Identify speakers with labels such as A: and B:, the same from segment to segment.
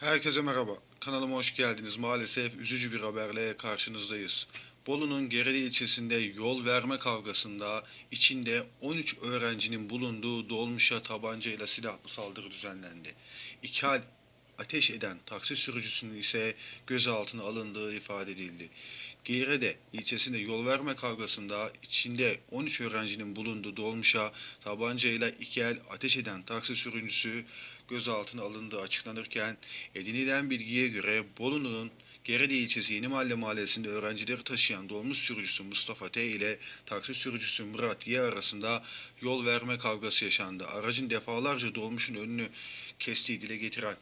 A: Herkese merhaba. Kanalıma hoş geldiniz. Maalesef üzücü bir haberle karşınızdayız. Bolu'nun Gerede ilçesinde yol verme kavgasında içinde 13 öğrencinin bulunduğu dolmuşa tabancayla silahlı saldırı düzenlendi. İki ateş eden taksi sürücüsünün ise gözaltına alındığı ifade edildi. Gerede ilçesinde yol verme kavgasında içinde 13 öğrencinin bulunduğu dolmuşa tabancayla iki el ateş eden taksi sürücüsü gözaltına alındığı açıklanırken edinilen bilgiye göre Bolu'nun Gerede ilçesi Yeni Mahalle mahallesinde öğrencileri taşıyan dolmuş sürücüsü Mustafa T ile taksi sürücüsü Murat Y arasında yol verme kavgası yaşandı. Aracın defalarca dolmuşun önünü kestiği dile getiren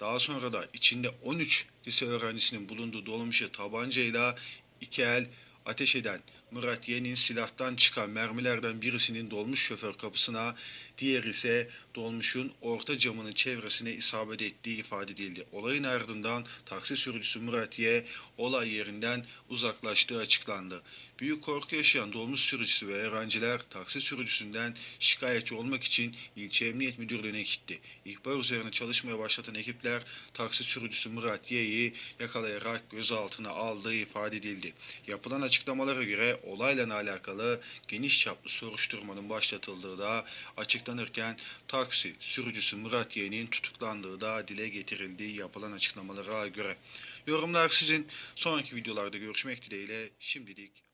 A: daha sonra da içinde 13 lise öğrencisinin bulunduğu dolmuşa tabancayla iki el ateş eden Murat Y'nin silahtan çıkan mermilerden birisinin dolmuş şoför kapısına, diğer ise dolmuşun orta camının çevresine isabet ettiği ifade edildi. Olayın ardından taksi sürücüsü Murat Y olay yerinden uzaklaştığı açıklandı. Büyük korku yaşayan dolmuş sürücüsü ve öğrenciler taksi sürücüsünden şikayetçi olmak için ilçe emniyet müdürlüğüne gitti. İhbar üzerine çalışmaya başlatan ekipler taksi sürücüsü Murat Y'yi yakalayarak gözaltına aldığı ifade edildi. Yapılan açıklamalara göre olayla alakalı geniş çaplı soruşturmanın başlatıldığı da açıklanırken taksi sürücüsü Murat Y'nin tutuklandığı da dile getirildiği yapılan açıklamalara göre. Yorumlar sizin. Sonraki videolarda görüşmek dileğiyle şimdilik